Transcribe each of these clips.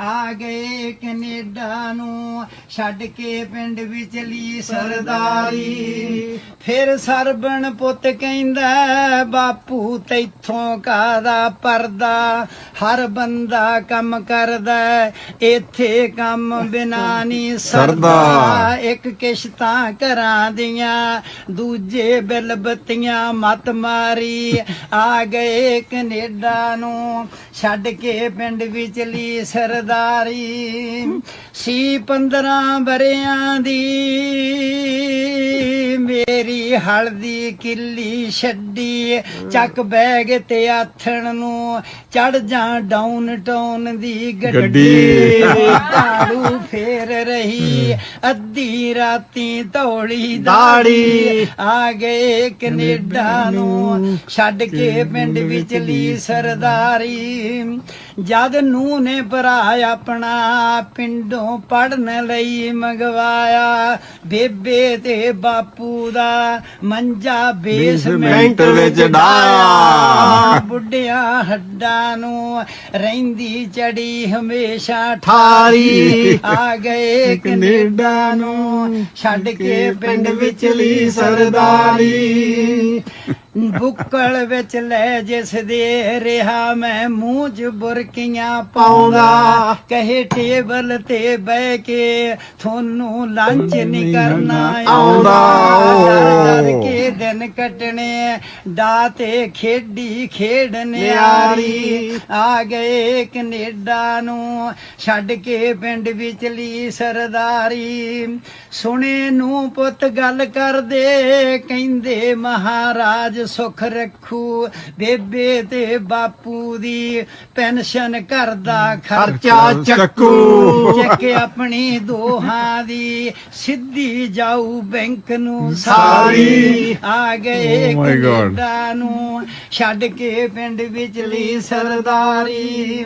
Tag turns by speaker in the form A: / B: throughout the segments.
A: ਆ ਗਏ ਕੈਨੇਡਾ ਨੂੰ ਛੱਡ ਕੇ ਪਿੰਡ ਵਿਚਲੀ ਸਰਦਾਰੀ। ਫਿਰ ਸਰਬਣ ਪੁੱਤ ਕਹਿੰਦਾ ਬਾਪੂ ਤੈਥੋਂ ਕਾਦਾ ਪਰਦਾ? ਹਰ ਬੰਦਾ ਕੰਮ ਕਰਦਾ ਇੱਥੇ ਕੰਮ ਬਿਨਾ ਨਹੀਂ ਸਰਦਾ। ਇੱਕ ਕਿਸ਼ਤਾਂ ਘਰਾਂ ਦੀਆਂ ਦੂਜੇ ਬਿੱਲ ਬੱਤੀਆਂ ਮਤ ਮਾਰੀ। ਆ ਗਏ ਕੈਨੇਡਾ ਨੂੰ ਛੱਡ ਕੇ ਪਿੰਡ ਵਿਚਲੀ ਸਰਦਾਰੀ। ਸੀ 15 ਬਰਿਆਂ ਦੀ। ਮੇਰੀ ਹਲਦੀ ਕਿੱਲੀ ਛੱਡੀ। ਚੱਕ ਬੈਗ ਤੇ ਆਥਣ ਨੂੰ ਚੜ ਜਾ ਡਾਊਨ ਟਾਊਨ ਦੀ ਗੱਡੀ। ਝਾੜੂ ਫੇਰ ਰਹੀ ਅੱਧੀ ਰਾਤੀ ਧੌਲੀ
B: ਦਾੜੀ।
A: ਆ ਗਏ ਕੈਨੇਡਾ ਨੂੰ ਛੱਡ ਕੇ ਪਿੰਡ ਵਿਚਲੀ ਸਰਦਾਰੀ। ਜਦ ਨੂੰ ਨੇ ਭਰਾ ਆਪਣਾ ਪਿੰਡੋਂ ਪੜਨ ਲਈ ਮੰਗਵਾਇਆ ਬੇਬੇ ਤੇ ਬਾਪੂ ਦਾ ਮੰਜਾ ਬੇਸਮੈਂਟ
B: ਵਿੱਚ ਡਾਇਆ।
A: ਬੁੱਢਿਆਂ ਹੱਡਾਂ ਨੂੰ ਰਹਿੰਦੀ ਚੜੀ ਹਮੇਸ਼ਾ
B: ਠਾਰੀ।
A: ਆ ਗਏ ਕੈਨੇਡਾ ਨੂੰ ਛੱਡ ਕੇ ਪਿੰਡ ਵਿਚਲੀ ਸਰਦਾਰੀ ਬੁੱਕਲ ਵਿੱਚ ਲੈ ਜਿਸ ਦੇ ਰਿਹਾ ਮੈਂ ਮੂੰਹ 'ਚ ਬੁਰਕੀਆਂ ਪਾਉਂਦਾ। ਕਹੇ ਟੇਬਲ ਤੇ ਬਹਿ ਕੇ ਤੁਹਾਨੂੰ ਲੰਚ ਨਹੀਂ ਕਰਨਾ
B: ਆਉਂਦਾ।
A: ਡਰ ਕੇ ਦਿਨ ਕੱਟਣੇ ਦਾ ਤੇ ਖੇਡੀ ਖੇਡ ਨਿਆਰੀ। ਆ ਗਏ ਕੈਨੇਡਾ ਨੂੰ ਛੱਡ ਕੇ ਪਿੰਡ ਵਿਚਲੀ ਸਰਦਾਰੀ। ਸੁਣੇ ਨੂੰ ਪੁੱਤ ਗੱਲ ਕਰਦੇ ਕਹਿੰਦੇ ਮਹਾਰਾਜ ਸੁਖ ਰੱਖੂ ਬੇਬੇ ਤੇ ਬਾਪੂ ਦੀ ਪੈਨਸ਼ਨ ਕਰਦਾ ਖਰਚਾ ਚੱਕੂ
B: ਚੱਕੂ।
A: ਆਪਣੀ ਦੋਹਾਂ ਦੀ ਸਿੱਧੀ ਜਾਊ ਬੈਂਕ ਨੂੰ
B: ਸਾਰੀ।
A: ਆ ਗਏ
B: Oh.
A: ਕੈਨੇਡਾ ਨੂੰ ਛੱਡ ਕੇ ਪਿੰਡ ਵਿਚਲੀ ਸਰਦਾਰੀ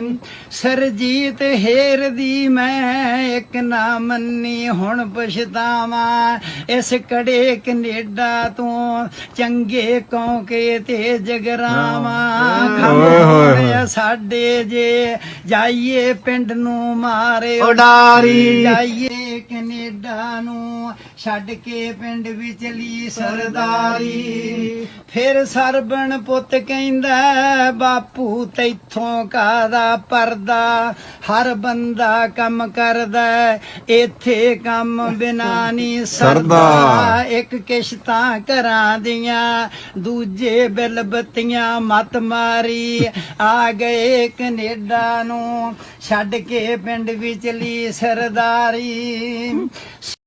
A: ਸਰਜੀਤ ਹੇਰ ਦੀ ਮੈਂ ਇੱਕ ਨਾ ਮੰਨੀ ਹੁਣ ਪਛਤਾਵਾਂ ਇਸ ਕੜੇ ਕੈਨੇਡਾ ਤੋਂ ਚੰਗੇ ਕੌਂਕੇ ਤੇ ਜਗਰਾਵਾਂ। ਖਮੋਰੇ ਸਾਡੇ ਜੇ ਜਾਈਏ ਪਿੰਡ ਨੂੰ ਮਾਰੇ
B: ਉਡਾਰੀ।
A: ਜਾਈਏ ਕੈਨੇਡਾ ਨੂੰ ਛੱਡ ਕੇ ਪਿੰਡ ਵਿਚਲੀ ਸਰਦਾਰੀ। ਫਿਰ ਸਰਬਣ ਪੁੱਤ ਕਹਿੰਦਾ ਬਾਪੂ ਤੈਥੋਂ ਕਾਦਾ ਪਰਦਾ? ਹਰ ਬੰਦਾ ਕੰਮ ਕਰਦਾ ਇੱਥੇ ਕੰਮ ਬਿਨਾ ਨਹੀਂ ਸਰਦਾ।
B: ਸਰਦਾ।
A: ਇੱਕ ਕਿਸ਼ਤਾਂ ਘਰਾਂ ਦੀਆਂ ਦੂਜੇ ਬਿੱਲ ਬੱਤੀਆਂ ਮਤ ਮਾਰੀ। ਆ ਗਏ ਕੈਨੇਡਾ ਨੂੰ ਛੱਡ ਕੇ ਪਿੰਡ ਵਿਚਲੀ ਸਰਦਾਰੀ।